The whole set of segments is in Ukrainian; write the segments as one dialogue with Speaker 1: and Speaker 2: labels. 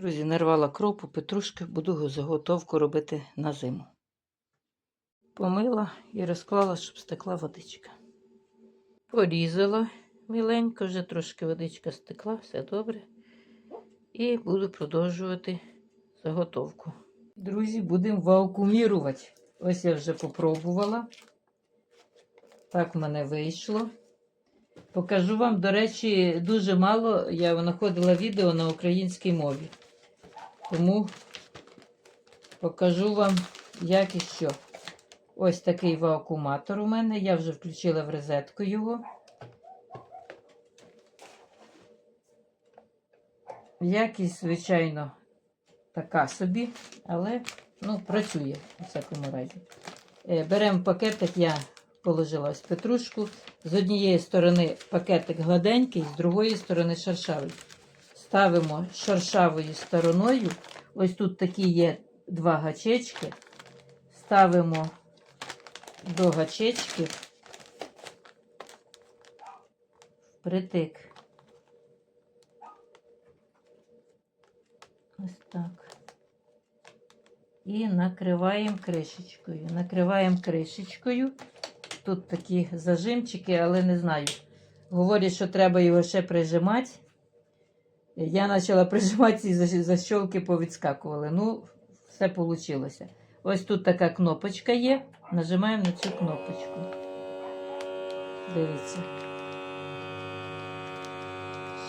Speaker 1: Друзі, нарвала кропу, петрушки, буду заготовку робити на зиму. Помила і розклала, щоб стекла водичка. Порізала міленько, вже трошки водичка стекла, все добре. І буду продовжувати заготовку. Друзі, будемо вакуумірувати. Ось я вже попробувала. Так в мене вийшло. Покажу вам, до речі, дуже мало я знаходила відео на українській мові. Тому покажу вам, як і що. Ось такий вакууматор у мене. Я вже включила в розетку його. Якість, звичайно, така собі, але ну, працює у всякому разі. Е, Беремо пакетик, я положила ось петрушку. З однієї сторони пакетик гладенький, з другої сторони шершавий. Ставимо шершавою стороною. Ось тут такі є два гачечки. Ставимо до гачечків впритик. Ось так. І накриваємо кришечкою. Накриваємо кришечкою. Тут такі зажимчики, але не знаю. Говорять, що треба його ще прижимати. Я почала прижимати защ- защолки повідскакували. Ну, все вийшло. Ось тут така кнопочка є. Нажимаємо на цю кнопочку. Дивіться.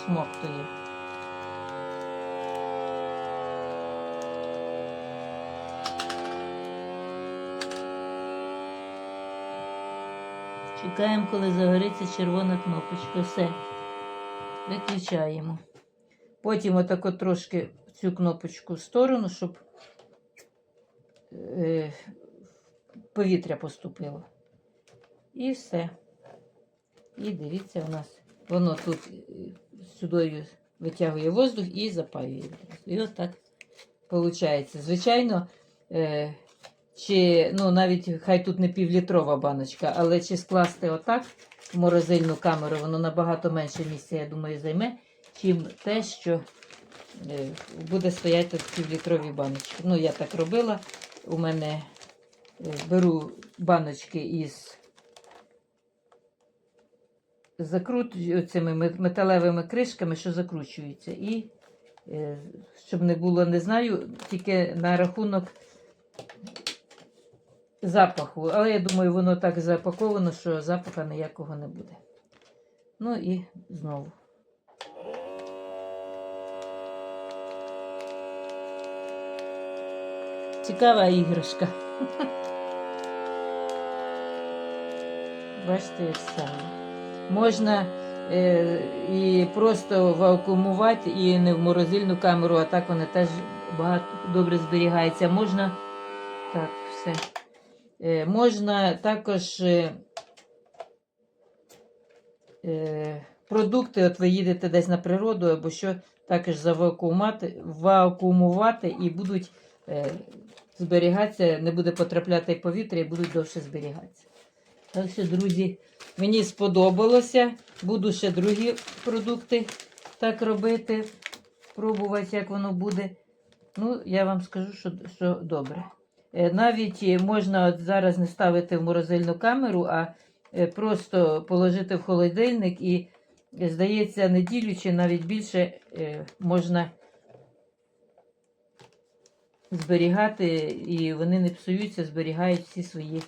Speaker 1: Смоктує. Чекаємо, коли загориться червона кнопочка. Все. Виключаємо. Потім отако трошки цю кнопочку в сторону, щоб е, повітря поступило. І все. І дивіться, у нас воно тут е, сюди витягує воздух і запаює. І ось так виходить. Звичайно, е, чи ну, навіть хай тут не півлітрова баночка, але чи скласти отак в морозильну камеру, воно набагато менше місця, я думаю, займе, чим те, що е, буде стояти в півлітровій баночці. Ну, я так робила. У мене е, беру баночки із закрут цими металевими кришками, що закручуються. І е, щоб не було, не знаю, тільки на рахунок запаху. Але я думаю, воно так запаковано, що запаха ніякого не буде. Ну і знову. Цікава іграшка. Бачите, як. Можна е, і просто вакуумувати, і не в морозильну камеру, а так вони теж багато добре зберігається. Можна. Так, все. Е, можна також е, е, продукти, от ви їдете десь на природу або що, також завакуумувати, вакуумувати і будуть е, зберігатися, не буде потрапляти повітря і будуть довше зберігатися. Так що, друзі, мені сподобалося. Буду ще другі продукти так робити, пробувати, як воно буде. Ну, я вам скажу, що, що добре. Е, Навіть е, можна от зараз не ставити в морозильну камеру, а е, просто положити в холодильник і, здається, неділю чи навіть більше можна зберігати, і вони не псуються, зберігають всі свої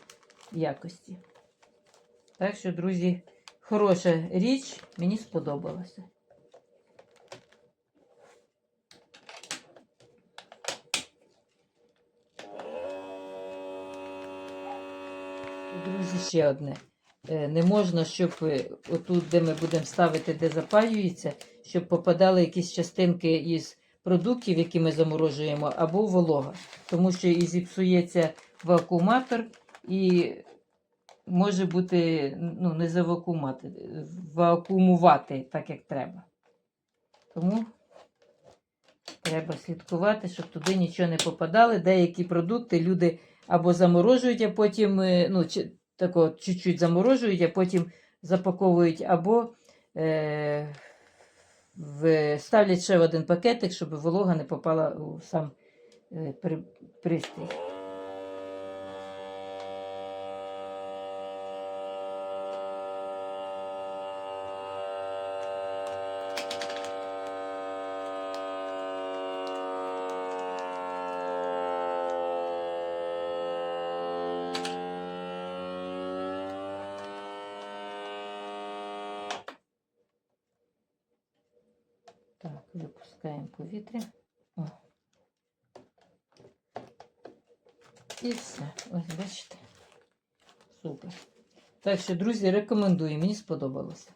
Speaker 1: якості. Так що, друзі, хороша річ, мені сподобалася. Друзі, ще одне. Е, Не можна, щоб е, отут, де ми будемо ставити, де запалюється, щоб попадали якісь частинки із продуктів, які ми заморожуємо, або волога. Тому що і зіпсується вакууматор, і може бути ну, не завакуумати, вакуумувати так, як треба. Тому треба слідкувати, щоб туди нічого не попадало. Деякі продукти люди або заморожують, а потім е, ну, чуть-чуть заморожують, а потім запаковують, або е, в- ставлять ще в один пакетик, щоб волога не попала у сам е, при- пристрій. Випускаємо повітря. О. І все. Ось бачите. Супер. Так що, друзі, рекомендую, мені сподобалося.